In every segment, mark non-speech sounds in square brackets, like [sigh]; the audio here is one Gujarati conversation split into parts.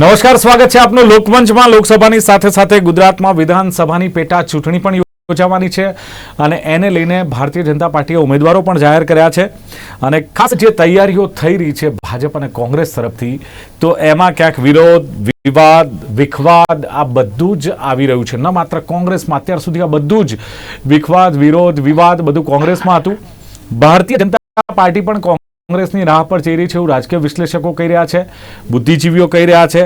નમસ્કાર, સ્વાગત છે આપનું લોકમંચમાં. લોકસભાની સાથે સાથે ગુજરાતમાં વિધાનસભાની પેટા ચૂંટણી પણ યોજાવાની છે અને એને લઈને ભારતીય જનતા પાર્ટીએ ઉમેદવારો પણ જાહેર કર્યા છે. અને ખાસ જે તૈયારીઓ થઈ રહી છે ભાજપ અને કોંગ્રેસ તરફથી, તો એમાં ક્યાંક વિરોધ, વિવાદ, વિખવાદ, આ બધું જ આવી રહ્યું છે. ન માત્ર કોંગ્રેસમાં, અત્યાર સુધી આ બધું જ વિખવાદ, વિરોધ, વિવાદ બધું કોંગ્રેસમાં હતું. ભારતીય જનતા પાર્ટી પણ કોંગ્રેસની રાહ પર જઈ રહી છે એવું રાજકીય વિશ્લેષકો કહી રહ્યા છે, બુદ્ધિજીવીઓ કહી રહ્યા છે.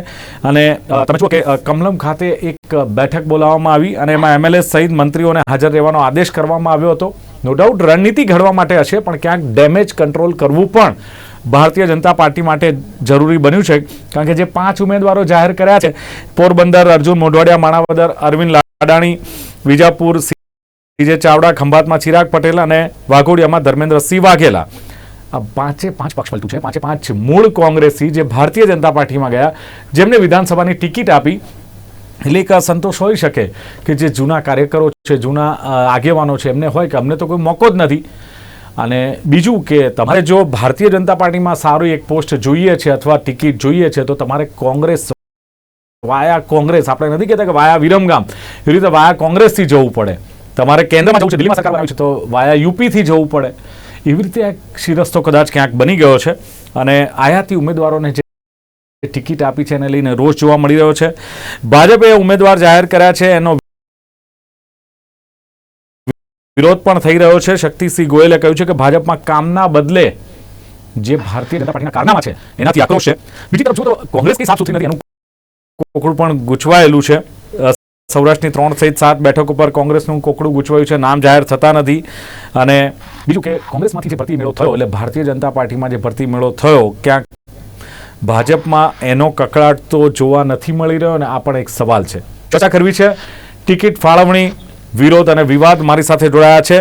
અને તમે જુઓ કે કમલમ ખાતે એક બેઠક બોલાવવામાં આવી અને એમાં એમએલએ સહિત મંત્રીઓને હાજર રહેવાનો આદેશ કરવામાં આવ્યો હતો. નો ડાઉટ રણનીતિ ઘડવા માટે હશે, પણ ક્યાંક ડેમેજ કંટ્રોલ કરવું પણ ભારતીય જનતા પાર્ટી માટે જરૂરી બન્યું છે. કારણ કે જે પાંચ ઉમેદવારો જાહેર કર્યા છે, પોરબંદર, અર્જુન મોઢવાડિયા, માણાવદર, અરવિંદ લાડાણી, વિજાપુર, સીજે ચાવડા, ખંભાતમાં ચિરાગ પટેલ અને વાઘોડિયામાં ધર્મેન્દ્રસિંહ વાઘેલા. પાંચે પાંચ પક્ષ પલટું છે. પાંચે પાંચ મૂળ કોંગ્રેસી જે ભારતીય જનતા પાર્ટીમાં ગયા, જેમને વિધાનસભાની ટિકિટ આપી, એટલે એક સંતોષ હોઈ શકે કે જે જૂના કાર્યકરો છે, જૂના આગેવાનો છે, એમને હોય કે અમને તો કોઈ મોકો જ નથી. અને બીજું કે તમારે જો ભારતીય જનતા પાર્ટીમાં સારું એક પોસ્ટ જોઈએ છે અથવા ટિકિટ જોઈએ છે, તો તમારે કોંગ્રેસ વાયા કોંગ્રેસ, આપણે નથી કહેતા કે વાયા વિરમગામ, એવી રીતે વાયા કોંગ્રેસથી જવું પડે. તમારે કેન્દ્રમાં જવું છે, દિલ્હીમાં સરકાર બનાવી છે, તો વાયા યુપીથી જવું પડે. એવી રીતે એક શિરસ્તો કદાચ ક્યાંક બની ગયો છે. અને આયાતી ઉમેદવારોને જે ટિકિટ આપી છે એને લઈને રોષ જોવા મળી રહ્યો છે. ભાજપે ઉમેદવાર જાહેર કર્યા છે, એનો વિરોધ પણ થઈ રહ્યો છે. શક્તિસિંહ ગોયલે કહ્યું છે કે ભાજપમાં કામના બદલે જે ભારતીય જનતા પાર્ટીના કારનામા છે, એનાથી આક્રોશ છે. બીજી તરફ જો તો કોંગ્રેસ કઈ સાફ સુથરી નથી, એનું કોકડું પણ ગૂંચવાયેલું છે. સૌરાષ્ટ્રની ત્રણ સહિત સાત બેઠક ઉપર કોંગ્રેસનું કોકડું ગૂંચવાયું છે, નામ જાહેર થતા નથી. અને બીજું કે, કોંગ્રેસમાંથી જે ભરતી મેળો થયો, એટલે ભારતીય જનતા પાર્ટીમાં જે ભરતી મેળો થયો, ક્યાંક ભાજપમાં એનો કકળાટ તો જોવા નથી મળી રહ્યો અને આ પણ એક સવાલ છે. ચર્ચા કરવી છે. ટિકિટ ફાળવણી, વિરોધ અને વિવાદ મારી સાથે જોડાયા છે.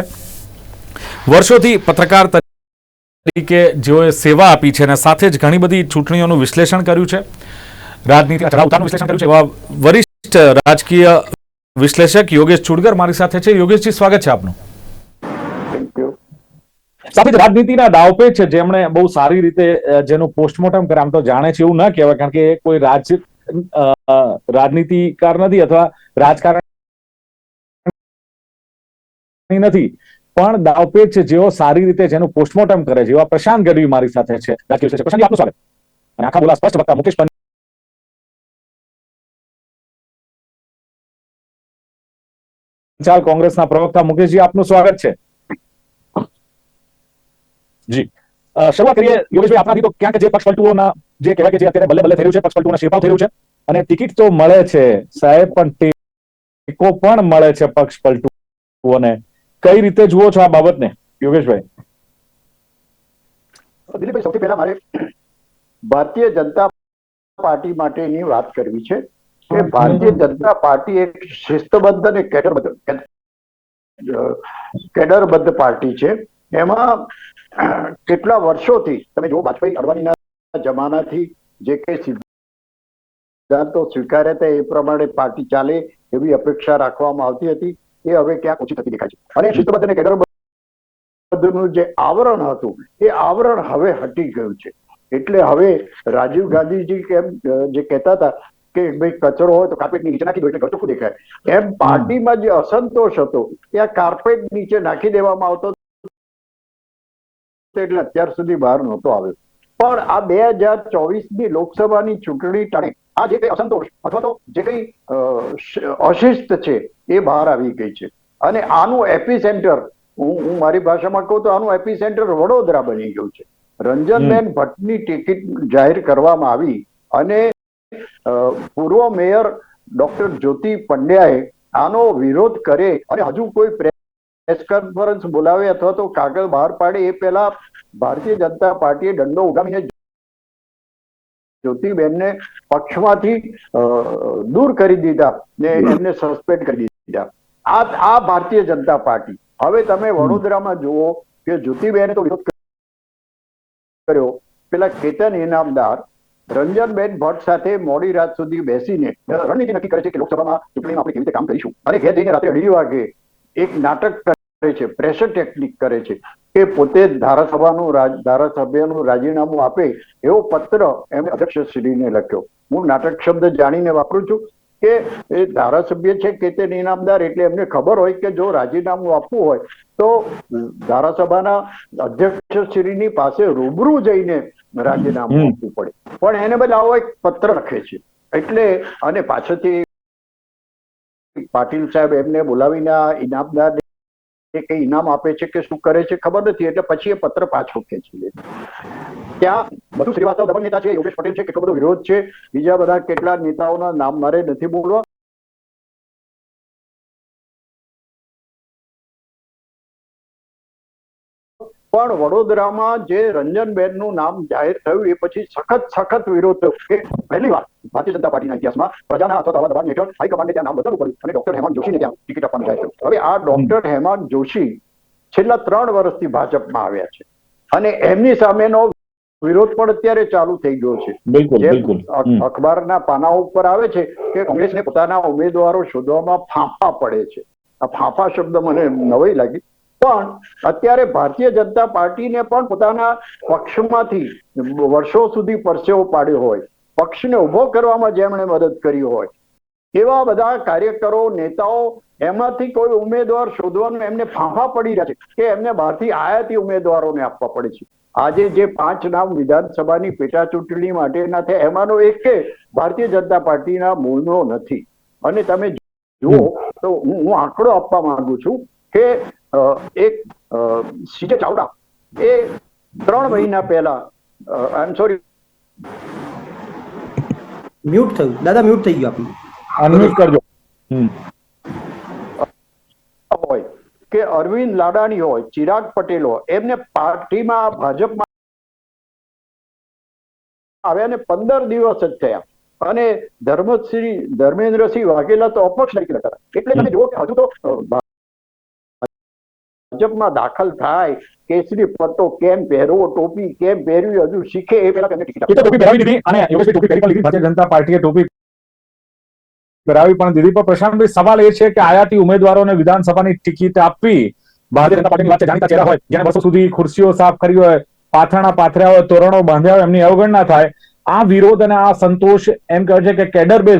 વર્ષોથી પત્રકાર તરીકે જેઓએ સેવા આપી છે અને સાથે જ ઘણી બધી ચૂંટણીઓનું વિશ્લેષણ કર્યું છે. રાજનીતિ રાજકીય વિશ્લેષક યોગેશ ચુડગર મારી સાથે છે. યોગેશજી સ્વાગત છે આપનું. સાથે રાજનીતિના દાવપેચ છે. જેમણે બહુ સારી રીતે જેનું પોસ્ટમોર્ટમ કરે આમ તો જાણે છે એવું ના કહેવાય કારણ કે એ કોઈ રાજ રાજનીતિકાર નથી અથવા રાજકારણ નથી. પણ દાવપેચ છે જેઓ સારી રીતે જેનું પોસ્ટમોર્ટમ કરે છે. એવા પ્રશાંત ગઢવી મારી સાથે છે. રાજકીય વિશ્લેષક પ્રશાંતજી આપનું સ્વાગત. અને આખા બોલા સ્પષ્ટ વક્તા મુકેશ પંચાલ કોંગ્રેસના પ્રવક્તા મુકેશજી, આપનું સ્વાગત છે. જી. શરૂઆત કરીએ. યોગેશભાઈ, આપનાથી તો ક્યાંક જે પક્ષ પલટુઓના જે કહેવાય કે જે અત્યારે બલ્લે બલ્લે થયું છે, પક્ષ પલટુઓના શેરપાવ થઈ છે, અને ટિકિટ તો મળે છે, સાહેબ, પણ ટેકો પણ મળે છે પક્ષ પલટુઓને. કઈ રીતે જુઓ છો આ બાબતને, યોગેશભાઈ? દિલીપભાઈ, સૌથી પહેલા મારે ભારતીય જનતા પાર્ટી માટેની વાત કરવી છે. કે ભારતીય જનતા પાર્ટી એક શિસ્તબદ્ધ અને કેડરબદ્ધ કેડરબદ્ધ પાર્ટી છે. એમાં કેટલા વર્ષોથી તમે જો વાજપેયી અડવાણીના જમાનાથી જે કઈ સિદ્ધાંતો સ્વીકાર્યા હતા એ પ્રમાણે પાર્ટી ચાલે એવી અપેક્ષા રાખવામાં આવતી હતી. એ હવે ક્યાંક ઓછી થતી દેખાય છે. અને શિસ્તબદ્ધ અને કેડરબદ્ધનું જે આવરણ હતું એ આવરણ હવે હટી ગયું છે. એટલે હવે રાજીવ ગાંધીજી કેમ જે કહેતા હતા કે ભાઈ કચરો હોય તો કાર્પેટ નીચે નાખી દો એટલે ઘર દેખાય એમ પાર્ટીમાં જે અસંતોષ હતો એ આ કાર્પેટ નીચે નાખી દેવામાં આવતો એટલે અત્યાર સુધી બહાર નહોતો આવ્યો. પણ આ બે હજાર ચોવીસની લોકસભાની ચૂંટણી ટાણે આ જે કઈ અસંતોષ અથવા તો જે કઈ અશિસ્ત છે એ બહાર આવી ગઈ છે. અને આનું એપી સેન્ટર હું હું મારી ભાષામાં કહું તો આનું એપી સેન્ટર વડોદરા બની ગયું છે. રંજનબેન ભટ્ટની ટિકિટ જાહેર કરવામાં આવી અને પૂર્વ મેયર ડોક્ટર જ્યોતિ પંડ્યાએ આનો વિરોધ કરે અને હજુ કોઈ પ્રેસ કોન્ફરન્સ બોલાવે અથવા તો કાગળ બહાર પાડે એ પહેલા ભારતીય જનતા પાર્ટીએ દંડો ઉગામીને જ્યોતિબેનને પક્ષમાંથી દૂર કરી દીધા ને એમને સસ્પેન્ડ કરી દીધા. આ આ ભારતીય જનતા પાર્ટી. હવે તમે વડોદરામાં જુઓ કે જ્યોતિબેને તો વિરોધ કર્યો. પેલા કેતન ઇનામદાર રંજનબેન ભટ્ટ સાથે મોડી રાત સુધી બેસીને રણનીતિ નક્કી કરે છે કે લોકસભામાં ચૂંટણીમાં આપણે કેવી રીતે કામ કરીશું? અને ઘેર જઈને રાત્રે અઢી વાગે એક નાટક કરે છે પ્રેશર ટેકનિક કરે છે કે પોતે ધારાસભાનું ધારાસભ્યનું રાજીનામું આપે એવો પત્ર એમણે અધ્યક્ષશ્રીને લખ્યો. હું નાટક શબ્દ જાણીને વાપરું છું કે એ ધારાસભ્ય છે કે તે ઇનામદાર એટલે એમને ખબર હોય કે જો રાજીનામું આપવું હોય તો ધારાસભાના અધ્યક્ષશ્રીની પાસે રૂબરૂ જઈને રાજીનામું આપવું પડે. પણ એને બદલે આવો એક પત્ર લખે છે. એટલે અને પાછળથી પાટીલ સાહેબ એમને બોલાવીને આ ઇનામદાર કઈ ઇનામ આપે છે કે શું કરે છે ખબર નથી. એટલે પછી એ પત્ર પાછો ખેંચી લે ત્યાં બધું શ્રીવાસ્તવ દબંગ નેતા છે યોગેશ પટેલ છે કેટલો બધો વિરોધ છે. બીજા બધા કેટલા નેતાઓના નામ મારે નથી બોલવા. પણ વડોદરામાં જે રંજનબેનનું નામ જાહેર થયું એ પછી સખત સખત વિરોધ કે પહેલી વાર ભારતીય જનતા પાર્ટીના ઇતિહાસમાં પ્રજાના અથવા આવા દબાણ હેઠળ હાઈકમાન્ડે ત્યાં નામ બદલવું પડ્યું અને ડોક્ટર હેમંત જોશીને ત્યાં ટિકિટ આપવાનું જાહેર થયું હવે આ ડોક્ટર હેમંત જોશી છેલ્લા ત્રણ વર્ષથી ભાજપમાં આવ્યા છે અને એમની સામેનો વિરોધ પણ અત્યારે ચાલુ થઈ ગયો છે. અખબારના પાના ઉપર આવે છે કે કોંગ્રેસને પોતાના ઉમેદવારો શોધવામાં ફાંફા પડે છે. આ ફાંફા શબ્દ મને નવાઈ લાગી. પણ અત્યારે ભારતીય જનતા પાર્ટીને પણ પોતાના પક્ષમાંથી વર્ષો સુધી પરસેવો પાડ્યો હોય, પક્ષને ઊભો કરવામાં જેમણે મદદ કરી હોય, એવા બધા કાર્યકરો, નેતાઓ એમાંથી કોઈ ઉમેદવાર શોધવાનું એમને ફાંફા પડી રહ્યા છે કે એમને બહારથી આયાતી ઉમેદવારોને આપવા પડે છે. આજે જે પાંચ નામ વિધાનસભાની પેટા ચૂંટણી માટેના છે, એમાંનો એક ભારતીય જનતા પાર્ટીના મૂળનો નથી. અને તમે જુઓ તો હું આંકડો આપવા માંગુ છું કે એક સીજે ચાવડા. એ ત્રણ મહિના પહેલા આઈ એમ સોરી મ્યુટ થયું. દાદા મ્યુટ થઈ ગયું આપનું. અનમ્યુટ કરજો. હોય કે અરવિંદ લાડાણી હોય ચિરાગ પટેલ હોય એમને પાર્ટીમાં ભાજપમાં આવ્યા ને પંદર દિવસ જ થયા. અને ધર્મશ્રી ધર્મેન્દ્રસિંહ વાઘેલા તો અપક્ષ તરીકે એટલે તમે જુઓ કે હજુ તો ભાજપમાં દાખલ થાય, કેસરી પટ્ટો કેમ પહેરવો, ટોપી કેમ પહેરવી, હજુ શીખે એ પહેલા પાર્ટીએ ટોપી પહેરાવી, પણ દીધી પણ પ્રશાંતભાઈ, સવાલ એ છે કે આયાતી ઉમેદવારોને વિધાનસભાની ટિકિટ આપવી ભારતીય જનતા પાર્ટીની વચ્ચે જાણીતા ચહેરા હોય. જેને વર્ષો સુધી ખુરશીઓ સાફ કરી હોય, પાથરણા પાથર્યા હોય, તોરણો બાંધ્યા હોય, એમની અવગણના થાય. આ વિરોધ અને આ સંતોષ એમ કહે છે કે કેડર બેઝ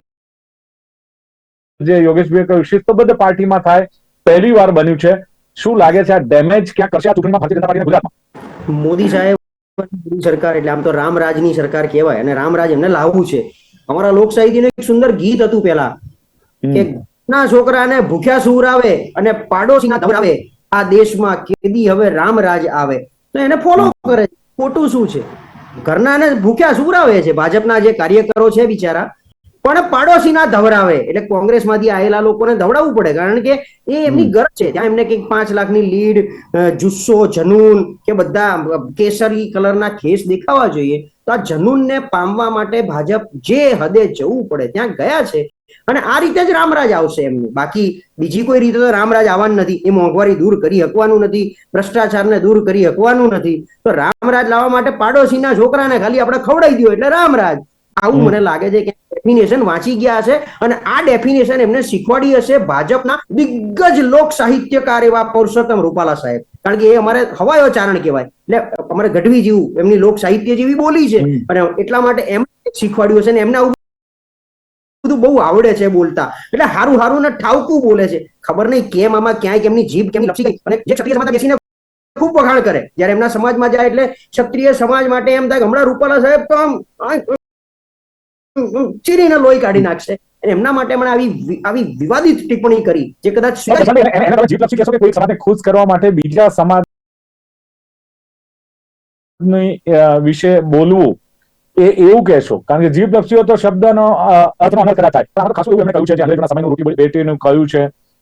જે યોગેશભાઈ કહ્યું શિસ્તબદ્ધ પાર્ટીમાં થાય. પહેલી વાર બન્યું છે. શું લાગે છે આ ડેમેજ ક્યાં કરશે? આ ચૂંટણીમાં ભારતીય જનતા પાર્ટીને ગુજરાતમાં? મોદી સાહેબ સરકાર એટલે આમ તો રામરાજની સરકાર કહેવાય અને રામરાજ એમને લાવવું છે. અમારા લોકસાહિત્યનું એક સુંદર ગીત હતું પેલા કે ના છોકરાને ભૂખ્યા સુવરાવે અને પાડોશીના ધવરાવે આ દેશમાં કેદી હવે રામરાજ આવે. તો એને ફોલો કરે. ખોટું શું છે? ઘરનાને ભૂખ્યા સુરાવે છે. ભાજપના જે કાર્યકરો છે બિચારા પણ પાડોશીના ધવરાવે. એટલે કોંગ્રેસમાંથી આવેલા લોકોને ધવડાવવું પડે. કારણ કે એ એમની ગરજ છે. ત્યાં એમને કંઈક પાંચ લાખની લીડ જુસ્સો જનૂન કે બધા કેસરી કલરના ખેસ દેખાવા જોઈએ. તો આ જનૂનને પામવા માટે ભાજપ જે હદે જવું પડે ત્યાં ગયા છે. અને આ રીતે જ રામરાજ આવશે એમનું. બાકી બીજી કોઈ રીતે તો રામરાજ આવવાનું નથી. એ મોંઘવારી દૂર કરી શકવાનું નથી. ભ્રષ્ટાચારને દૂર કરી શકવાનું નથી. તો રામરાજ લાવવા માટે પાડોશીના છોકરાને ખાલી આપણે ખવડાવી દો. એટલે રામરાજ આવું મને લાગે છે કે ડેફિનેશન વાંચી ગયા હશે અને આ ડેફિનેશન એમને શીખવાડી હશે ભાજપના દિગ્ગજ લોક સાહિત્યકાર એવા પુરુષોત્તમ રૂપાલા સાહેબ. કારણ કે એ અમારે હવાયો ચારણ કહેવાય. એટલે અમારે ગઢવી જેવું એમની લોક સાહિત્ય જેવી બોલી છે. અને એટલા માટે એમ શીખવાડ્યું હશે ને એમને આવું બધું બહુ આવડે છે બોલતા. એટલે હારું હારું ને ઠાવકું બોલે છે. ખબર નહીં કેમ આમાં ક્યાંય કેમની જીભ કેમની લપસી ગઈ. અને જે ક્ષત્રિય સમાજ બેસીને ખૂબ વખાણ કરે. જયારે એમના સમાજમાં જાય એટલે ક્ષત્રિય સમાજ માટે એમ થાય હમણાં રૂપાલા સાહેબ તો આમ આમ ચીરીને લોહી કાઢી નાખશે. એમના માટે હમણાં આવી આવી વિવાદિત ટિપ્પણી કરી જે કદાચ કે કોઈ સમાજને ખુશ કરવા માટે બીજા સમાજ વિશે બોલવું એ એવું કહેશો. કારણ કે જીભ લપસી તો શબ્દનો અર્થમાં અમલ થાય. પણ ખાસ એવું એમણે કહ્યું છે જે અંગ્રેજોના સમયનું રોટી બેટીનું કહ્યું છે.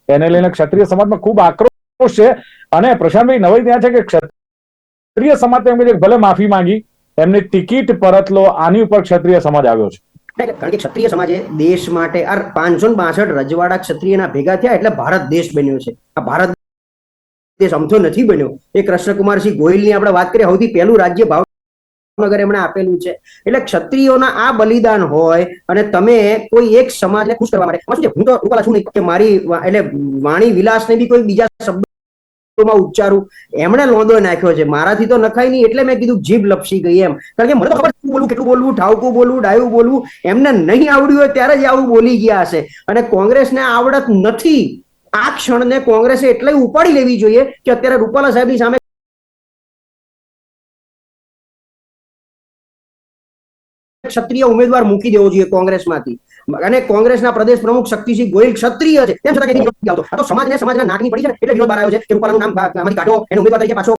એને લઈને ક્ષત્રિય સમાજમાં ખૂબ આક્રોશ છે. અને પ્રશાંતભાઈ નવાઈ ત્યાં છે કે ક્ષત્રિય સમાજ એમ ભલે માફી માંગી એમની ટિકિટ પરત લો આની ઉપર ક્ષત્રિય સમાજ આવ્યો છે. કારણ કે ક્ષત્રિય સમાજે દેશ માટે આ પાંચસો ને બાસઠ રજવાડા ક્ષત્રિયના ભેગા થયા એટલે ભારત દેશ બન્યો છે. આ ભારત દેશ અમથો નથી બન્યો. એ કૃષ્ણકુમારસિંહ ગોહિલની આપણે વાત કરીએ, સૌથી પહેલું રાજ્ય ભાવનગર એમણે આપેલું છે. એટલે ક્ષત્રિયોના આ બલિદાન હોય અને તમે કોઈ એક સમાજને ખુશ કરવા માટે હું તો રૂપાલા છું નહીં, કે મારી એટલે વાણી વિલાસને બી કોઈ બીજા શબ્દ શબ્દોમાં ઉચ્ચારું. એમણે લોંદો નાખ્યો છે. મારાથી તો નખાય નહીં એટલે મેં કીધું જીભ લપસી ગઈ એમ. કારણ કે મને ખબર બોલવું કેટલું બોલવું ઠાવકું બોલવું, ડાયું બોલવું. એમને નહીં આવડ્યું હોય ત્યારે જ આવું બોલી ગયા હશે. અને કોંગ્રેસને આવડત નથી. આ ક્ષણને કોંગ્રેસે એટલે ઉપાડી લેવી જોઈએ કે અત્યારે રૂપાલા સાહેબની સામે ક્ષત્રિય ઉમેદવાર મૂકી દેવો જોઈએ કોંગ્રેસમાંથી. અને કોંગ્રેસના પ્રદેશ પ્રમુખ શક્તિસિંહ ગોહિલ ક્ષત્રિય છે. તેમ છતાં કંઈ આવતો આ તો સમાજને સમાજના નાકની પડી છે એટલે વિરોધ બહાર આવ્યો છે કે રૂપાલાનું નામ આમાંથી કાઢો એને ઉમેદવાર તરીકે પાછો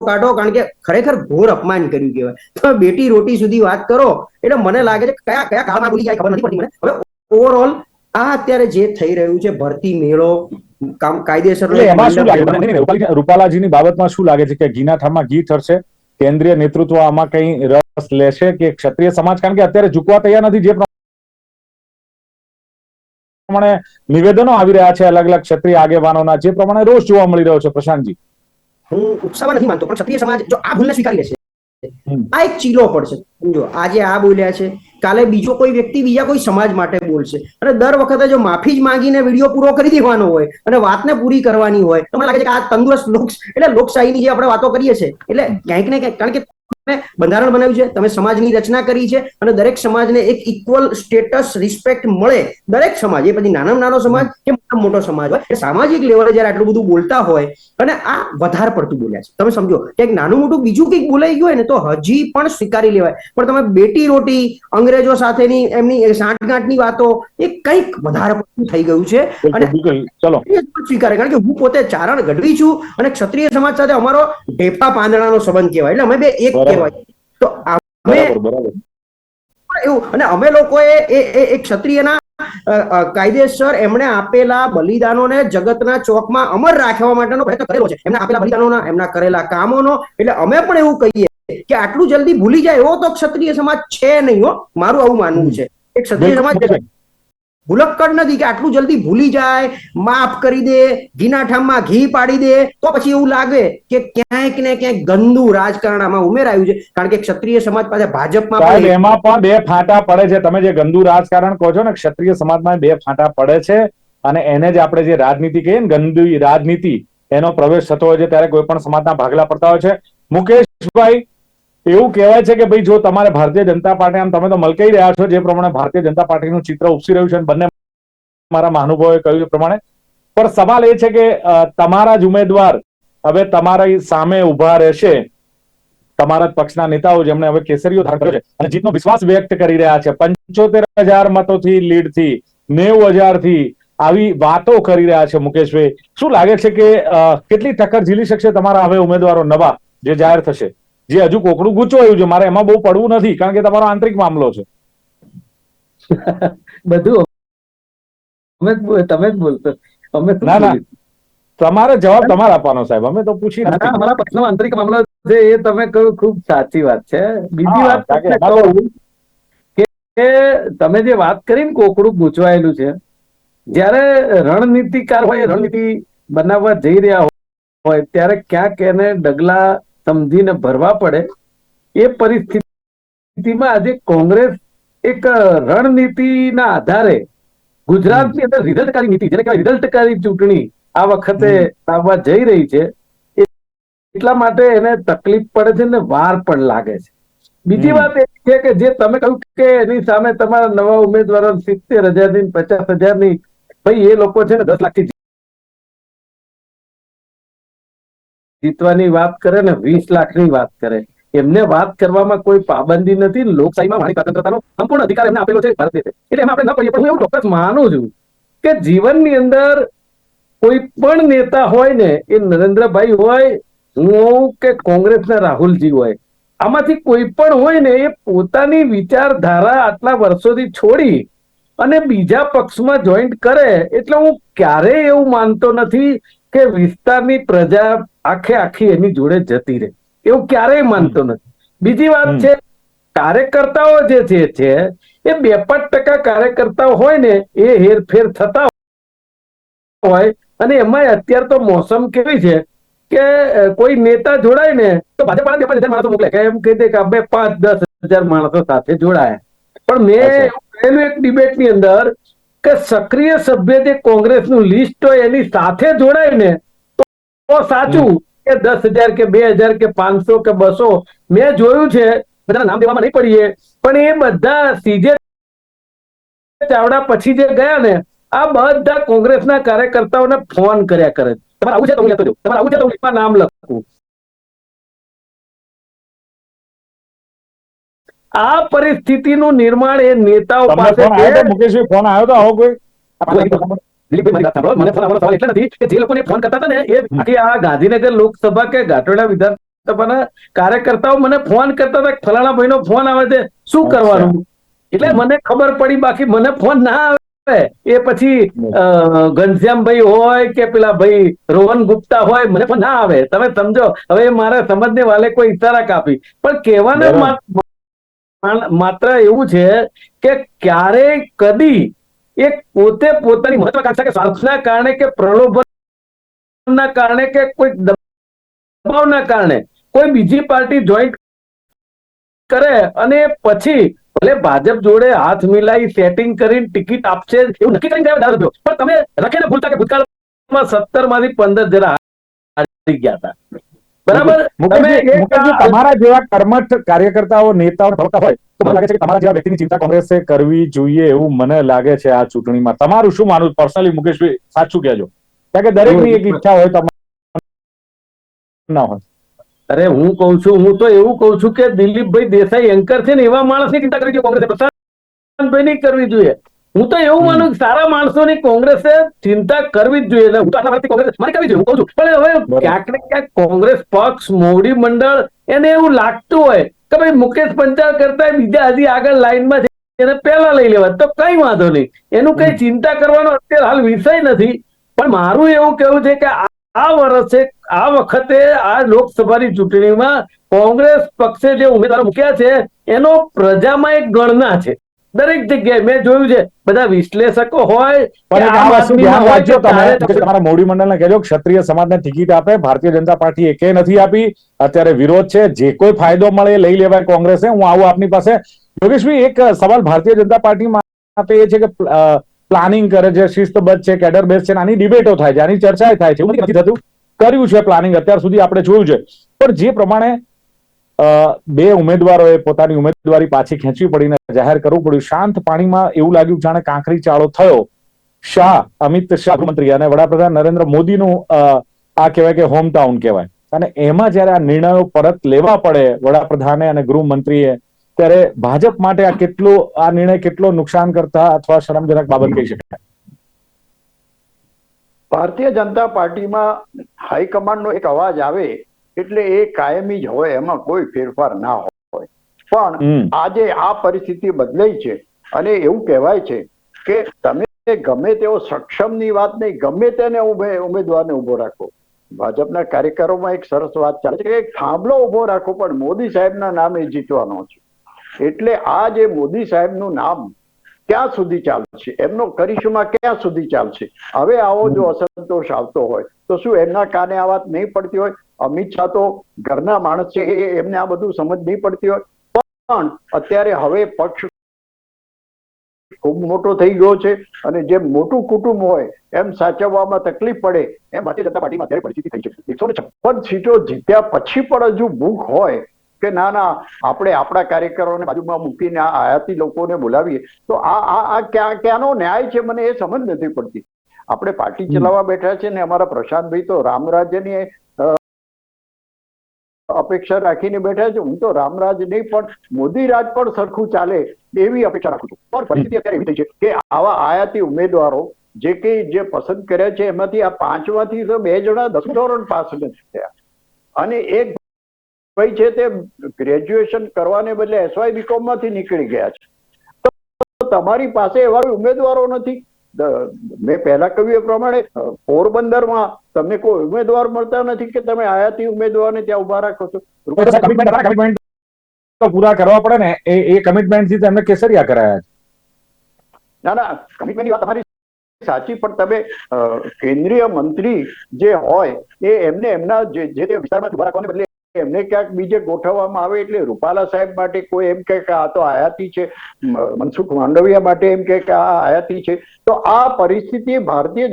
કાઢો કારણ કે ખરેખર ઘોર અપમાન કર્યું કહેવાય. તમે બેટી રોટી સુધી વાત કરો એટલે મને લાગે છે કયા કયા કાળમાં ભૂલી જાય ખબર નથી પડતી મને. હવે ઓવરઓલ આ અત્યારે જે થઈ રહ્યું છે ભરતી મેળો કામ કાયદેસર રૂપાલાજીની બાબતમાં શું લાગે છે કે ઘીના ઠામમાં ઘી ઠરશે કેન્દ્રીય નેતૃત્વ આમાં કઈ રસ લેશે કે ક્ષત્રિય સમાજ કારણ કે અત્યારે ઝૂકવા તૈયાર નથી જે પ્રમાણે નિવેદનો આવી રહ્યા છે અલગ અલગ ક્ષત્રિય આગેવાનોના, જે પ્રમાણે રોષ જોવા મળી રહ્યો છે પ્રશાંતજી હું ઉત્સાહ નથી માનતો પણ ક્ષત્રિય સમાજ જો આ ભૂલને સ્વીકારી લેશે. આ એક ચીલો પડશે. સમજો, આજે આ બોલ્યા છે, કાલે બીજો કોઈ વ્યક્તિ બીજા કોઈ સમાજ માટે બોલશે. અને દર વખતે જો માફી જ માંગીને વીડિયો પૂરો કરી દેવાનો હોય અને વાતને પૂરી કરવાની હોય, તો મને લાગે છે કે આ તંદુરસ્ત લોક એટલે લોકશાહીની જે આપણે વાતો કરીએ છીએ, એટલે ક્યાંક ને ક્યાંક, કારણ કે બંધારણ બનાવ્યું છે. તમે સમાજની રચના કરી છે અને દરેક સમાજને એક ઇક્વલ સ્ટેટસ રિસ્પેક્ટ મળે દરેક સમાજ. એ પછી નાનામાં નાનો સમાજ કે મોટો સમાજ હોય. સામાજિક લેવલે જયારે આટલું બધું બોલતા હોય અને આ વધારે પડતું બોલ્યા છે. તમે સમજો કે નાનું મોટું બીજું કંઈક બોલાઈ ગયું હોય ને તો હજી પણ સ્વીકારી લેવાય. પણ તમે બેટી રોટી અંગ્રેજો સાથેની એમની સાંઠગાંઠની વાતો એ કંઈક વધારે પડતું થઈ ગયું છે. અને ચલો. સ્વીકારે. કારણ કે હું પોતે ચારણ ગઢવી છું અને ક્ષત્રિય સમાજ સાથે અમારો ઢેફા પાંદડાનો સંબંધ કહેવાય. એટલે અમે બે એક. કહેવાય. તો અમે એવું અને અમે લોકોએ એ ક્ષત્રિયના કાયદેસર એમણે આપેલા બલિદાનોને જગતના ચોકમાં અમર રાખવા માટેનો પ્રયત્ન કરેલો છે. એમના આપેલા બલિદાનોના એમના કરેલા કામોનો એટલે અમે પણ એવું કહીએ કે આટલું જલ્દી ભૂલી જાય એવો તો ક્ષત્રિય સમાજ છે નહીં હો. મારું આવું માનવું છે. એક ક્ષત્રિય સમાજ. ભૂલક્કડ નથી કે આટલું જલ્દી ભૂલી જાય માફ કરી દે ઘીના ઠામમાં ઘી પાડી દે તો પછી એવું લાગે કે ક્યાંક ને ક્યાંક ગંદુ રાજકારણ આમાં ઉમેરાયું છે. કારણ કે ક્ષત્રિય સમાજ પાસે ભાજપમાં એમાં પણ બે ફાંટા પડે છે. તમે જે ગંદુ રાજકારણ કહો છો ને ક્ષત્રિય સમાજમાં બે ફાંટા પડે છે. અને એને જ આપણે જે રાજનીતિ કહીએ ને ગંદુ રાજનીતિ એનો પ્રવેશ થતો હોય છે ત્યારે કોઈ પણ સમાજના ભાગલા પડતા હોય છે. મુકેશભાઈ એવું કહેવાય છે કે ભાઈ જો તમારે ભારતીય જનતા પાર્ટી, આમ તમે તો મલકાઈ રહ્યા છો જે પ્રમાણે ભારતીય જનતા પાર્ટીનું ચિત્ર ઉપસી રહ્યું છે અને બંને મારા મહાનુભાવોએ કહ્યું પ્રમાણે. પણ સવાલ એ છે કે તમારા જ ઉમેદવાર હવે તમારી સામે ઊભા રહેશે. તમારા જ પક્ષના નેતાઓ જેમણે હવે કેસરીઓ ધારણ છે. અને જીતનો વિશ્વાસ વ્યક્ત કરી રહ્યા છે. પંચોતેર હજાર મતોથી લીડથી, નેવું હજારથી આવી વાતો કરી રહ્યા છે મુકેશભાઈ. શું લાગે છે કે કેટલી ટક્કર ઝીલી શકશે તમારા હવે ઉમેદવારો નવા જે જાહેર થશે? જે હજુ કોકડું ગૂંચવાયું છે મારે એમાં બહુ પડવું નથી કારણ કે તમારો આંતરિક મામલો છે. [laughs] બધું અમે તમે જ બોલશો. અમે ના, ના. તમારે જવાબ તમારે આપવાનો સાહેબ. અમે તો પૂછી અમારા પક્ષનો આંતરિક મામલો છે એ તમે કહ્યું ખૂબ સાચી વાત છે. બીજી વાત કે તમે જે વાત કરી ને કોકડું ગૂંચવાયેલું છે જ્યારે રણનીતિકાર હોય રણનીતિ બનાવવા જઈ રહ્યા હોય ત્યારે ક્યાંક એને ડગલા સમજીને ભરવા પડે એ પરિસ્થિતિમાં આજે કોંગ્રેસ એક રણનીતિના આધારે ગુજરાતની અંદર રિઝલ્ટકારી નીતિ જેને કહેવાય રિઝલ્ટકારી ચૂંટણી આ વખતે લાવવા જઈ રહી છે. એટલા માટે એને તકલીફ પડે છે ને વાર પણ લાગે છે. બીજી વાત એ છે કે જે તમે કહ્યું કે એની સામે તમારા નવા ઉમેદવારો સિત્તેર હજારની પચાસ હજારની ભાઈ એ લોકો છે ને દસ લાખથી જીતવાની વાત કરે ને વીસ લાખની વાત કરે. એમને વાત કરવામાં કોઈ પાબંદી નથી. લોકશાહીમાં વાણી સ્વતંત્રતાનો સંપૂર્ણ અધિકાર એમને આપેલો છે ભારત દેશે. એટલે એમાં આપણે ન પડીએ, પણ હું એવું ચોક્કસ માનું છું કે જીવનની અંદર કોઈ પણ નેતા હોય ને, એ નરેન્દ્રભાઈ હોય, હું હોઉં કે કોંગ્રેસના રાહુલજી હોય, આમાંથી કોઈ પણ હોય ને, એ પોતાની વિચારધારા આટલા વર્ષોથી છોડી અને બીજા પક્ષમાં જોઈન્ટ કરે, એટલે હું ક્યારેય એવું માનતો નથી કે વિસ્તારની પ્રજા આખે આખી એની જોડે જતી રહે. એવું ક્યારેય માનતો નથી. બીજી વાત છે કાર્યકર્તાઓ જે છે એ બે પાંચ ટકા કાર્યકર્તાઓ હોય ને એ હેરફેર થતા હોય અને એમાં અત્યારે તો મોસમ કેવી છે કે કોઈ નેતા જોડાય ને તો ભાજપ વાળા બે પાંચ હજાર માણસો મોકલે. કે એમ કહી દે કે બે પાંચ દસ હજાર માણસો સાથે જોડાયા. પણ મેં એક ડિબેટની અંદર કે સક્રિય સભ્ય જે કોંગ્રેસનું લિસ્ટ હોય એની સાથે જોડાય ને તો સાચું કે દસ હજાર કે બે હજાર કે પાંચસો કે બસો મેં જોયું છે બધા નામ દેવામાં નહીં પડીએ પણ એ બધા સીજે ચાવડા પછી જે ગયા ને આ બધા કોંગ્રેસના કાર્યકર્તાઓને ફોન કર્યા કરે તમારે આવું છે તો હું લેતો જાઉં તમારે આવું છે તો હું નામ લખું. આ પરિસ્થિતિનું નિર્માણ એ નેતાઓ પાસે મુકેશભાઈ ફોન આવ્યો તો આવો કોઈ. મને ફોન સવાલ એટલે નથી કે જે લોકોને ફોન કરતા હતા ને એ આ ગાંધીનગર લોકસભા કે ગાંઠોડા વિધાનસભાના કાર્યકર્તાઓ મને ફોન કરતા હતા ફલાણા ભાઈનો ફોન આવે છે શું કરવાનું? એટલે મને ખબર પડી બાકી મને ફોન ના આવે. એ પછી ઘનશ્યામભાઈ હોય કે પેલા ભાઈ રોહન ગુપ્તા હોય મને ફોન ના આવે. તમે સમજો હવે મારા સમજને વાલે કોઈ ઇશારા કાપી. પણ કહેવાનો મા- માત્ર એવું છે કે ક્યારે કદી એ પોતે પોતાની મહત્વાકાંક્ષા કે સ્વાર્થના કારણે કે પ્રલોભનના કારણે કે કોઈ દબાવના કારણે કોઈ બીજી પાર્ટી જોઈન્ટ કરે અને પછી ભલે ભાજપ જોડે હાથ મિલાઈ સેટિંગ કરીને ટિકિટ આપશે એવું નક્કી કરીને ગયા ધારો પણ તમે રખીને ભૂલતા કે ભૂતકાળમાં સત્તરમાંથી પંદર જરા હારી ગયા હતા. બરાબર? મુકેશજી આ- તમારા જેવા કર્મઠ કાર્યકર્તાઓ નેતાઓ ભરતા હોય તો મને લાગે છે કે તમારા જેવા વ્યક્તિની ચિંતા કોંગ્રેસે કરવી જોઈએ એવું મને લાગે છે આ ચૂંટણીમાં. તમારું શું માનવું? પર્સનલી મુકેશભાઈ સાચું કહેજો. કારણ કે દરેકની એક ઈચ્છા હોય તમારે ના હોય. અરે હું કઉ છું હું તો એવું કઉ છું કે દિલીપભાઈ દેસાઈ એન્કર છે ને એવા માણસની ચિંતા કરવી જોઈએ. કોંગ્રેસે પ્રશાંતભાઈ નહીં કરવી જોઈએ. હું તો એવું માનું કે સારા માણસોની કોંગ્રેસે ચિંતા કરવી જ જોઈએ. એટલે હું તો આટલા વર્ષથી કોંગ્રેસ મારે કરવી જોઈએ હું કહું છું. પણ હવે ક્યાંક ને ક્યાંક કોંગ્રેસ પક્ષ મોવડી મંડળ એને એવું લાગતું હોય કે ભાઈ મુકેશ પંચાલ કરતા બીજા હજી આગળ લાઈનમાં છે એને પહેલા લઈ લેવા તો કઈ વાંધો નહીં. એનું કઈ ચિંતા કરવાનો અત્યારે હાલ વિષય નથી. પણ મારું એવું કેવું છે કે આ આ વર્ષે આ વખતે આ લોકસભાની ચૂંટણીમાં કોંગ્રેસ પક્ષે જે ઉમેદવારો મૂક્યા છે એનો પ્રજામાં એક ગણના છે. દરેક જગ્યાએ મેં જોયું છે બધા વિશ્લેષકો હોય તમારા મોવડી મંડળને કહેજો ક્ષત્રિય સમાજને ટિકિટ આપે ભારતીય જનતા પાર્ટી એકે નથી આપી. અત્યારે વિરોધ છે જે કોઈ ફાયદો મળે એ લઈ લેવાય કોંગ્રેસે. હું આવું આપની પાસે. યોગેશભાઈ એક સવાલ ભારતીય જનતા પાર્ટી માટે એ છે કે પ્લાનિંગ કરે છે શિસ્તબદ્ધ છે કેડર બેઝ છે આની ડિબેટો થાય છે આની ચર્ચા થાય છે. એવું નથી થતું. કર્યું છે પ્લાનિંગ અત્યાર સુધી આપણે જોયું છે. પણ જે પ્રમાણે બે ઉમેદવારોએ પોતાની ઉમેદવારી પાછી ખેંચવી પડીને જાહેર કરવું પડ્યું. શાંત પાણીમાં એવું લાગ્યું જાણે કાંકરી ચાળો થયો. શાહ, અમિત શાહ, ગૃહમંત્રી અને વડાપ્રધાન નરેન્દ્ર મોદીનું આ કહેવાય કે હોમ ટાઉન કહેવાય. અને એમાં જ્યારે આ નિર્ણયો પરત લેવા પડે વડાપ્રધાને અને ગૃહમંત્રીએ, ત્યારે ભાજપ માટે આ કેટલો, આ નિર્ણય કેટલો નુકસાન કરતા અથવા શરમજનક બાબત કહી શકાય? ભારતીય જનતા પાર્ટીમાં હાઈકમાન્ડનો એક અવાજ આવે એટલે એ કાયમી જ હોય એમાં કોઈ ફેરફાર ના હોય. પણ આજે આ પરિસ્થિતિ બદલાઈ છે અને એવું કહેવાય છે કે તમે ગમે તેવો સક્ષમની વાત નહીં ગમે તેને ઉમેદવારને ઊભો રાખો. ભાજપના કાર્યકરોમાં એક સરસ વાત ચાલે છે કે એક થાંભલો ઊભો રાખો પણ મોદી સાહેબના નામે જીતવાનો છે. એટલે આ જે મોદી સાહેબનું નામ ક્યાં સુધી ચાલશે. એમનો કરિશ્મા ક્યાં સુધી ચાલશે? હવે આવો જો અસંતોષ આવતો હોય તો શું એમના કાને આ વાત નહીં પડતી હોય? અમિત શાહ તો ઘરના માણસ છે એ એમને આ બધું સમજ નહીં પડતી હોય. પણ અત્યારે હવે પક્ષ ખૂબ મોટો થઈ ગયો છે અને જે મોટું કુટુંબ હોય એમ સાચવવામાં તકલીફ પડે એમ ભારતીય જનતા પાર્ટીમાં અત્યારે પરિસ્થિતિ થઈ છે. એકસો છપ્પન સીટો જીત્યા પછી પણ હજુ ભૂખ હોય કે ના ના આપણે આપણા કાર્યકરોને બાજુમાં મૂકીને આ આયાતી લોકોને બોલાવીએ તો આ આ આ ક્યાં ક્યાંનો ન્યાય છે મને એ સમજ નથી પડતી. આપણે પાર્ટી ચલાવવા બેઠા છે ને અમારા પ્રશાંતભાઈ તો રામ રાજ્યની અપેક્ષા રાખીને બેઠા છે. હું તો રામરાજ નહીં, પણ મોદી રાજ પણ સરખું ચાલે એવી અપેક્ષા રાખું છું. પણ પરિસ્થિતિ અત્યારે એવી થઈ છે કે આવા આયાતી ઉમેદવારો જે કે જે પસંદ કર્યા છે, એમાંથી આ પાંચમાંથી તો બે જણા દસ ધોરણ પાસ નથી થયા. અને એક ભાઈ છે તે ગ્રેજ્યુએશન કરવાને બદલે એસવાય બીકોમમાંથી નીકળી ગયા છે. તો તમારી પાસે એવા ઉમેદવારો નથી મેં પહેલા કહ્યું એ પ્રમાણે પોરબંદરમાં તમને કોઈ ઉમેદવાર મળતા નથી કે તમે આયાતી ઉમેદવારને ત્યાં ઊભા રાખો છો? પૂરા કરવા પડે ને એ એ કમિટમેન્ટથી તમને કેસરિયા કરાયા છે. ના ના કમિટમેન્ટની વાત તમારી સાચી પણ તમે કેન્દ્રીય મંત્રી જે હોય એ એમને એમના જે જે તે વિસ્તારમાંથી ઊભા રાખવાને બદલે એમને ક્યાંક બીજે ગોઠવવામાં આવે એટલે રૂપાલા સાહેબ માટે કોઈ એમ કહે કે આ તો આયાતી છે. મનસુખ માંડવિયા માટે એમ કહે કે આ આયાતી છે. તો આ પરિસ્થિતિ ભારતીય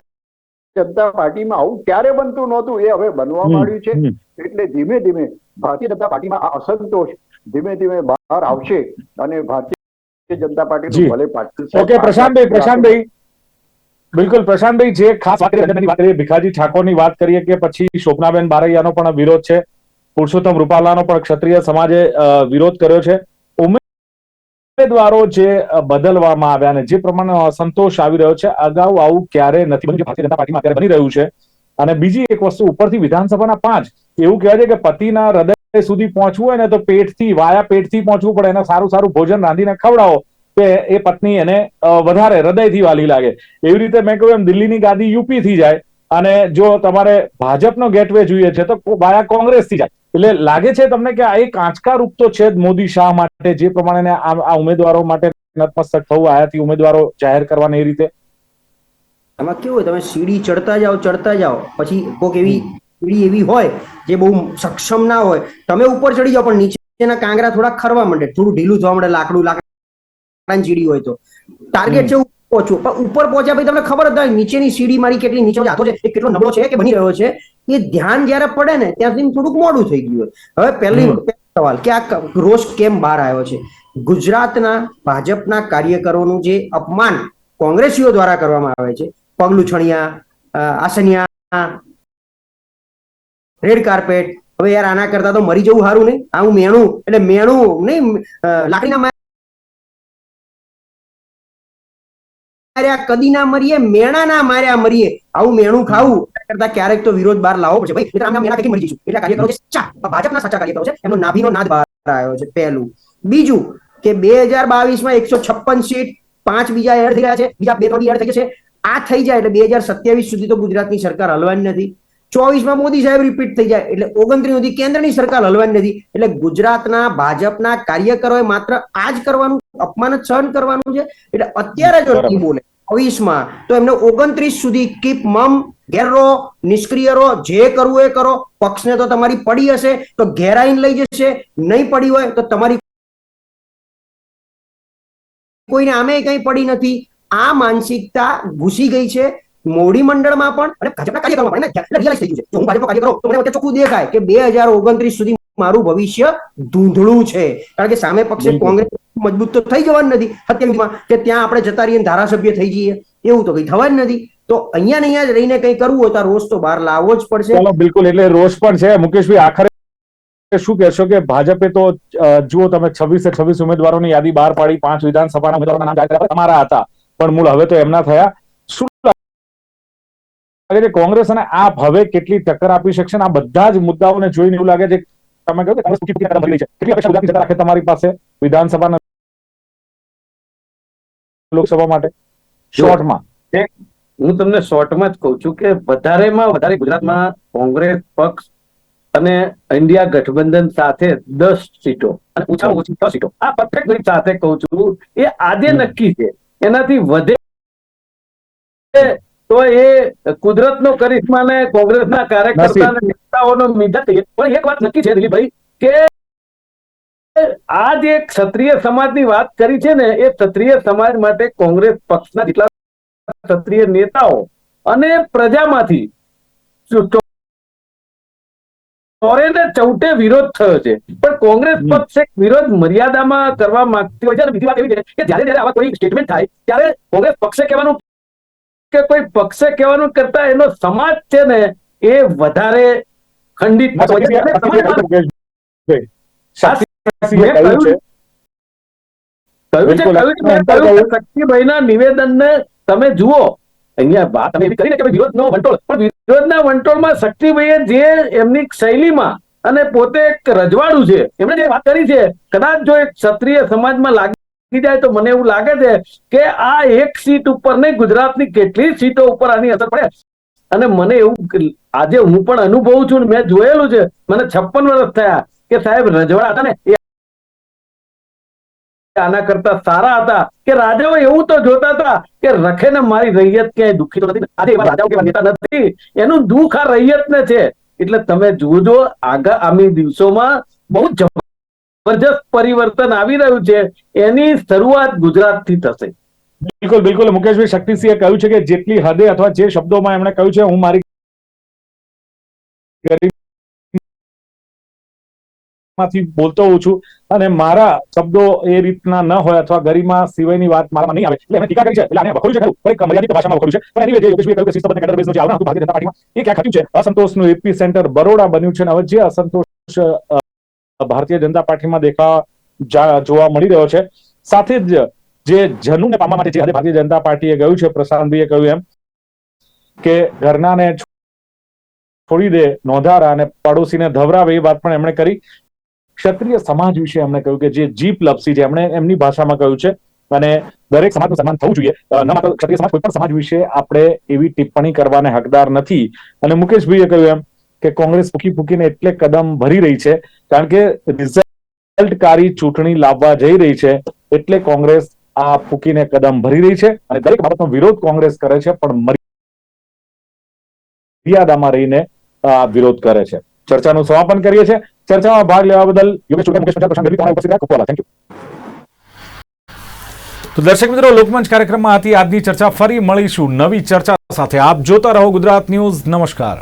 જનતા પાર્ટીમાં આવું ક્યારે બનતું નહોતું એ હવે બનવા માંડ્યું છે. એટલે ધીમે ધીમે ભારતીય જનતા પાર્ટીમાં આ અસંતોષ ધીમે ધીમે બહાર આવશે અને ભારતીય જનતા પાર્ટી ભલે પાર્ટી ઓકે પ્રશાંતભાઈ પ્રશાંતભાઈ. બિલકુલ પ્રશાંતભાઈ જે ખાસ વાત કરીએ વાત કરીએ ભીખાજી ઠાકોરની વાત કરીએ કે પછી શોભનાબેન બારૈયાનો પણ વિરોધ છે. પુરુષોત્તમ રૂપાલાનો પણ ક્ષત્રિય સમાજે વિરોધ કર્યો છે. ઉમેદવારો જે બદલવામાં આવ્યા અને જે પ્રમાણે અસંતોષ આવી રહ્યો છે, અગાઉ આવું ક્યારે નથી બન્યું. ભારતીય જનતા પાર્ટીમાં બની રહ્યું છે. અને બીજી એક વસ્તુ, ઉપરથી વિધાનસભાના પાંચ, એવું કહેવાય છે કે પતિના હૃદય સુધી પહોંચવું હોય ને તો પેટથી, વાયા પેટથી પહોંચવું પડે. એને સારું સારું ભોજન રાંધીને ખવડાવો કે એ પત્ની એને વધારે હૃદયથી વાલી લાગે. એવી રીતે મેં કહ્યું એમ, દિલ્હીની ગાદી યુપી થી જાય અને જો તમારે ભાજપનો ગેટવે જોઈએ છે તો વાયા કોંગ્રેસથી જાય. એટલે લાગે છે તમને કે આ એક આંચકા રૂપ તો છે જ મોદી શાહ માટે જે પ્રમાણે આ ઉમેદવારો માટે નતમસ્તક થવું આયાથી ઉમેદવારો જાહેર કરવાની એ રીતે? એમાં કેવું હોય તમે સીડી ચડતા જાઓ ચડતા જાઓ પછી કોઈક એવી સીડી એવી હોય જે બહુ સક્ષમ ના હોય તમે ઉપર ચડી જાઓ પણ નીચેના કાંગરા થોડા ખરવા માંડે થોડું ઢીલું થવા માંડે લાકડું લાકડાની સીડી હોય તો. ટાર્ગેટ છે પહોંચવું પણ ઉપર પહોંચ્યા પછી તમને ખબર જ નીચેની સીડી મારી કેટલી નીચે હાથો છે કેટલો નબળો છે કે બની રહ્યો છે? એ ધ્યાન જ્યારે પડે ને ત્યાં સુધી થોડુંક મોડું થઈ ગયું હવે પહેલી સવાલ કે આ રોષ કેમ બહાર આવ્યો છે? ગુજરાતના ભાજપના કાર્યકરોનું જે અપમાન કોંગ્રેસીઓ દ્વારા કરવામાં આવે છે પગલું છણિયા આસનિયા રેડ કાર્પેટ હવે યાર આના કરતા તો મરી જવું સારું નહીં. આવું મેણું એટલે મેણું નહીં લાકડીના માર્યા કદી ના મરીએ મેણા ના માર્યા મરીએ. આવું મેણું ખાવું કરતા ક્યારેક તો વિરોધ બહાર લાવવો પડશે. ભાઈ મિત્ર મેણા કઈ મરી જઈશું? એટલે કાર્યકરો છે? ચા ભાજપના સાચા કાર્યકરો છે. એમનો નાભીનો નાદ બહાર આવ્યો છે પહેલું. બીજું કે બે હજાર બાવીસમાં એકસો છપ્પન સીટ પાંચ બીજા એડ થઈ રહ્યા છે. બીજા બે ત્રણ એડ થઈ છે. આ થઈ જાય એટલે બે હજાર સત્યાવીસ સુધી તો ગુજરાતની સરકાર હલવાની નથી. ચોવીસમાં મોદી સાહેબ રિપીટ થઈ જાય એટલે ઓગણત્રીસ સુધી કેન્દ્રની સરકાર હલવાની નથી. એટલે ગુજરાતના ભાજપના કાર્યકરોએ માત્ર આ જ કરવાનું અપમાન જ સહન કરવાનું છે. એટલે અત્યારે જો નહીં બોલે ચોવીસમાં તો એમને ઓગણત્રીસ સુધી કીપ મમ ઘેરો, નિષ્ક્રિય રહો, જે કરવું એ કરો. પક્ષને તો તમારી પડી હશે, તો ઘેરાઈને લઈ જશે. નહીં પડી હોય તો તમારી કોઈને આમે કઈ પડી નથી. આ માનસિકતા ઘૂસી ગઈ છે મોડી મંડળમાં પણ અને ભાજપના કાર્યકરોમાં પણ. એટલે realize થઈ ગયું છે. હું ભાજપનો કાર્યકર હોઉં તો મને ચોખ્ખું દેખાય કે બે હજાર ઓગણત્રીસ સુધી મારું ભવિષ્ય ધૂંધળું છે. કારણ કે સામે પક્ષે કોંગ્રેસ મજબૂત તો થઈ જવાનું નથી. અત્યારમાં કે ત્યાં આપણે જતા રહીએ ધારાસભ્ય થઈ જઈએ. એવું તો કઈ થવાનું નથી. તો અહીંયા ને અહીંયા જ રહીને કઈ કરવું હોય તો રોષ તો બહાર લાવવો જ પડશે. બિલકુલ. એટલે રોષ પણ છે. મુકેશભાઈ આખરે શું કહેશો કે ભાજપે તો જુઓ તમે છવ્વીસે છવ્વીસ ઉમેદવારોની યાદી બહાર પાડી. પાંચ વિધાનસભાના ઉમેદવારોના નામ તમારા હતા. પણ મૂળ હવે તો એમના થયા. શું લાગે છે કોંગ્રેસ અને આપ હવે કેટલી ટક્કર આપી શકશે? આ બધા જ મુદ્દાઓને જોઈને એવું લાગે છે તમે કહ્યું કે કોંગ્રેસ ટૂંકી ભરી રહી છે. કેટલી અપેક્ષા ગુજરાતની જનતા રાખે તમારી પાસે વિધાનસભાના લોકસભા માટે? શોર્ટમાં. હું તમને શોર્ટમાં જ કહું છું કે વધારેમાં વધારે ગુજરાતમાં કોંગ્રેસ પક્ષ અને ઇન્ડિયા ગઠબંધન સાથે દસ સીટો અને ઓછામાં ઓછી છ સીટો. આ પરફેક્ટ સાથે કહું છું. એ આજે નક્કી છે. એનાથી વધે તો એ કુદરતનો કરિશ્મા ને કોંગ્રેસના કાર્યકર્તા અને નેતાઓનો મીઠા થઈ પણ એક વાત નક્કી છે દિલીપભાઈ કે આ જે ક્ષત્રિય સમાજની વાત કરી છે ને એ ક્ષત્રિય સમાજ માટે કોંગ્રેસ પક્ષના જેટલા ક્ષત્રિય નેતાઓ અને પ્રજામાંથી ચોરેને ચૌટે વિરોધ થયો છે. પણ કોંગ્રેસ. પક્ષ એક વિરોધ મર્યાદામાં કરવા માંગતી હોય છે. અને બીજી વાત એવી છે કે જ્યારે જ્યારે આવા કોઈ સ્ટેટમેન્ટ થાય ત્યારે કોંગ્રેસ પક્ષે કહેવાનું કે કોઈ પક્ષે કહેવાનું કરતા એનો સમાજ છે ને એ વધારે ખંડિત નિવેદનને તમે જુઓ. અહીંયા વાત અમે એવી કરીને કે વિરોધનો વંટોળ. પણ વિરોધના વંટોળમાં શક્તિભાઈએ જે એમની શૈલીમાં અને પોતે એક રજવાડું છે એમણે જે વાત કરી છે કદાચ જો એક ક્ષત્રિય સમાજમાં લાગી જાય તો મને એવું લાગે છે કે આ એક સીટ ઉપર નહીં ગુજરાતની કેટલી સીટો ઉપર આની અસર પડે. અને મને એવું આજે હું પણ અનુભવું છું મેં જોયેલું છે. મને છપ્પન વર્ષ થયા કે સાહેબ રજવાડા હતા ને આના કરતા સારા હતા. કે રાજાઓ એવું તો જોતા હતા કે રખે ને મારી રૈયત ક્યાંય દુઃખી તો નથી. આજે એવા રાજાઓ કેવા નેતા નથી. એનું દુઃખ આ રૈયત ને છે. એટલે તમે જોજો આગામી દિવસોમાં બહુ જબરજસ્ત પરિવર્તન આવી રહ્યું છે. એની શરૂઆત ગુજરાતથી થશે. બિલકુલ બિલકુલ. મુકેશભાઈ શક્તિસિંહે કહ્યું છે કે જેટલી હદે અથવા જે શબ્દોમાં એમણે કહ્યું છે હું મારી માંથી બોલતો હોઉં છું અને મારા શબ્દો એ રીતના ન હોય અથવા ગરિમા સિવાયની વાત મારામાં નહીં આવે. એટલે ટીકા કરી છે. એટલે આને વખોડ્યું છે ખરું, પણ એક મર્યાદિત ભાષામાં વખોડ્યું છે. પણ એની જે યોગેશભાઈએ કહ્યું કે શિસ્તબદ્ધ કેડર base જે આવરણ હતું ભારતીય જનતા પાર્ટીમાં, એ ક્યાં ખટ્યું છે. અસંતોષનું એપી સેન્ટર બરોડા બન્યું છે અને હવે જે અસંતોષ ભારતીય જનતા પાર્ટીમાં દેખા જોવા મળી રહ્યો છે. સાથે જ જે જનુને પામવા માટે જે ભારતીય જનતા પાર્ટીએ ગયું છે પ્રશાંતભાઈએ કહ્યું એમ કે ઘરનાને છોડી દે, નોંધારા અને પડોશીને ધવરાવે એ વાત પણ એમણે કરી. ક્ષત્રિય સમાજ વિશે એમણે કહ્યું કે જે જીપ લપસી છે, એમણે એમની ભાષામાં કહ્યું છે. અને દરેક સમાજનું સન્માન થવું જોઈએ. ન માત્ર ક્ષત્રિય સમાજ, કોઈ પણ સમાજ વિશે આપણે એવી ટિપ્પણી કરવાને હકદાર નથી. અને મુકેશભાઈએ કહ્યું એમ કે કોંગ્રેસ ફૂકી ફૂકીને એટલે કદમ ભરી રહી છે, કારણ કે રિઝલ્ટકારી ચૂંટણી લાવવા જઈ રહી છે, એટલે કોંગ્રેસ આ ફૂકીને કદમ ભરી રહી છે અને દરેક બાબતનો વિરોધ કોંગ્રેસ કરે છે, પણ મર્યાદામાં રહીને વિરોધ કરે છે. ચર્ચાનું સમાપન કરીએ છીએ. ચર્ચામાં ભાગ લેવા બદલ યોગેશ. તો દર્શક મિત્રો, લોકમંચ કાર્યક્રમમાં હતી આજની ચર્ચા. ફરી મળીશું નવી ચર્ચા સાથે. આપ જોતા રહો ગુજરાત ન્યૂઝ. નમસ્કાર.